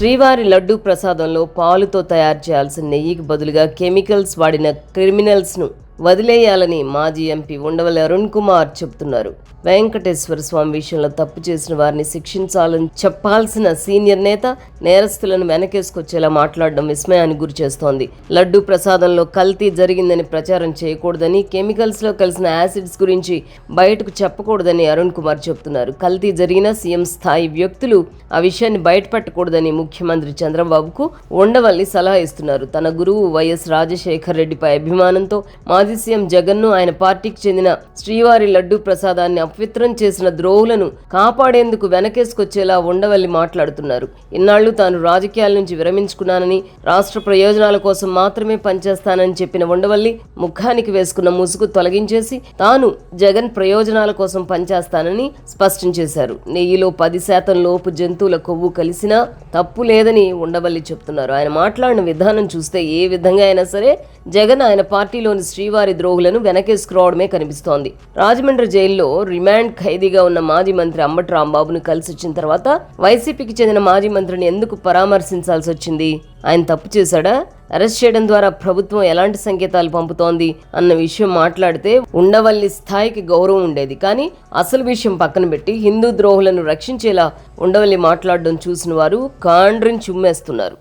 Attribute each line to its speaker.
Speaker 1: శ్రీవారి లడ్డూ ప్రసాదంలో పాలుతో తయారు చేయాల్సిన నెయ్యికి బదులుగా కెమికల్స్ వాడిన క్రిమినల్స్ను వదిలేయాలని మాజీ ఎంపీ ఉండవల్లి అరుణ్ కుమార్ చెబుతున్నారు. వెంకటేశ్వర స్వామి విషయంలో తప్పు చేసిన వారిని శిక్షించాలని చెప్పాల్సిన సీనియర్ నేత నేరస్తులను వెనకేసుకొచ్చేలా మాట్లాడడం విస్మయానికి గురి చేస్తోంది. లడ్డూ ప్రసాదంలో కల్తీ జరిగిందని ప్రచారం చేయకూడదని కెమికల్స్లో కలిసిన యాసిడ్స్ గురించి బయటకు చెప్పకూడదని అరుణ్ కుమార్ చెబుతున్నారు. కల్తీ జరిగిన సీఎం స్థాయి వ్యక్తులు ఆ విషయాన్ని బయటపెట్టకూడదని ముఖ్యమంత్రి చంద్రబాబుకు ఉండవల్లి సలహా ఇస్తున్నారు. తన గురువు వైఎస్ రాజశేఖర్ రెడ్డిపై అభిమానంతో మాజీ సీఎం జగన్ను ఆయన పార్టీకి చెందిన శ్రీవారి లడ్డూ ప్రసాదాన్ని అపవిత్రం చేసిన ద్రోహులను కాపాడేందుకు వెనకేసుకొచ్చేలా ఉండవల్లి మాట్లాడుతున్నారు. ఇన్నాళ్ళు తాను రాజకీయాల నుంచి విరమించుకున్నానని రాష్ట్ర ప్రయోజనాల కోసం మాత్రమే పనిచేస్తానని చెప్పిన ఉండవల్లి ముఖానికి వేసుకున్న ముసుగు తొలగించేసి తాను జగన్ ప్రయోజనాల కోసం పనిచేస్తానని స్పష్టం చేశారు. నెయ్యిలో పది శాతం లోపు జంతువుల కొవ్వు కలిసినా తప్పు లేదని ఉండవల్లి చెప్తున్నారు. ఆయన మాట్లాడిన విధానం చూస్తే ఏ విధంగా అయినా సరే జగన్ ఆయన పార్టీలోని శ్రీవారి ద్రోహులను వెనకేసుకురావడమే కనిపిస్తోంది. రాజమండ్రి జైల్లో రిమాండ్ ఖైదీగా ఉన్న మాజీ మంత్రి అంబటి రాంబాబును కలిసి వచ్చిన తర్వాత వైసీపీకి చెందిన మాజీ మంత్రిని ఎందుకు పరామర్శించాల్సి వచ్చింది? ఆయన తప్పు చేశాడా? అరెస్ట్ చేయడం ద్వారా ప్రభుత్వం ఎలాంటి సంకేతాలు పంపుతోంది అన్న విషయం మాట్లాడితే ఉండవల్లి స్థాయికి గౌరవం ఉండేది. కానీ అసలు విషయం పక్కన పెట్టి హిందూ ద్రోహులను రక్షించేలా ఉండవల్లి మాట్లాడడం చూసిన వారు కాండ్రిని చుమ్మేస్తున్నారు.